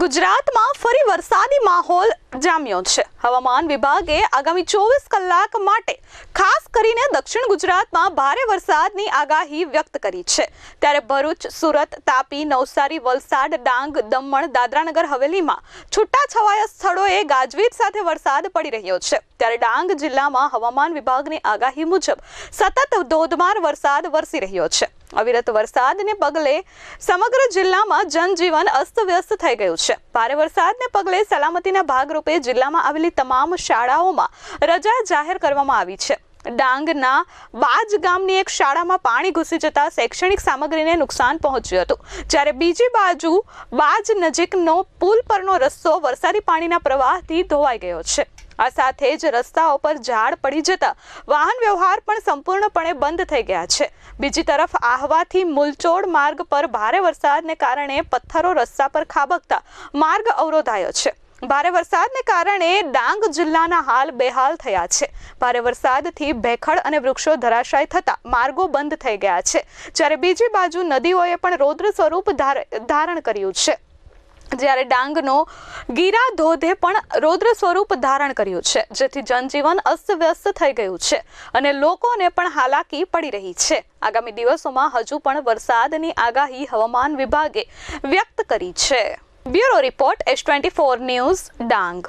ગુજરાતમાં ફરી વરસાદી માહોલ જામ્યો છે. હવામાન વિભાગે આગામી ચોવીસ કલાક માટે ખાસ કરીને દક્ષિણ ગુજરાતમાં ભારે વરસાદની આગાહી વ્યક્ત કરી છે. ત્યારે ભરૂચ, સુરત, તાપી, નવસારી, વલસાડ, ડાંગ, દમણ, દાદરાનગર, હવેલીમાં છૂટાછવાયા સ્થળોએ ગાજવીજ સાથે વરસાદ પડી રહ્યો છે. ત્યારે ડાંગ જિલ્લામાં હવામાન વિભાગની આગાહી મુજબ સતત ધોધમાર વરસાદ વરસી રહ્યો છે. અવિરત વરસાદને પગલે સમગ્ર જિલ્લામાં જનજીવન અસ્તવ્યસ્ત થઈ ગયું છે. ભારે વરસાદને પગલે સલામતીના ભાગરૂપે જિલ્લામાં આવેલી તમામ શાળાઓમાં રજા જાહેર કરવામાં આવી છે. ડાંગના બાજ ગામની એક શાળામાં પાણી ઘૂસી જતા શૈક્ષણિક સામગ્રીને નુકસાન પહોંચ્યું હતું. જ્યારે બીજી બાજુ બાજ નજીકનો પુલ પરનો રસ્તો વરસાદી પાણીના પ્રવાહથી ધોવાઈ ગયો છે. આ સાથે જ રસ્તાઓ પર ઝાડ પડી જતા વાહન વ્યવહાર પણ સંપૂર્ણપણે બંધ થઈ ગયા છે. બીજી તરફ આહવાથી મુલચોડ માર્ગ પર ભારે વરસાદને કારણે પથ્થરો રસ્તા પર ખાબકતા માર્ગ અવરોધાયો છે. ભારે વરસાદને કારણે ડાંગ જિલ્લાના હાલ બેહાલ થયા છે. ભારે વરસાદથી ભેખડ અને વૃક્ષો ધરાશાય થતા માર્ગો બંધ થઈ ગયા છે. જ્યારે બીજી બાજુ નદીઓએ પણ રૌદ્ર સ્વરૂપ ધાર- ધારણ કર્યું છે. જ્યારે ડાંગનો ગીરા ધોધે પણ રૌદ્ર સ્વરૂપ ધારણ કર્યું છે, જેથી જનજીવન અસ્તવ્યસ્ત થઈ ગયું છે અને લોકોને પણ હાલાકી પડી રહી છે. આગામી દિવસોમાં હજુ પણ વરસાદની આગાહી હવામાન વિભાગે વ્યક્ત કરી છે. Bureau report S twenty four news, Dang.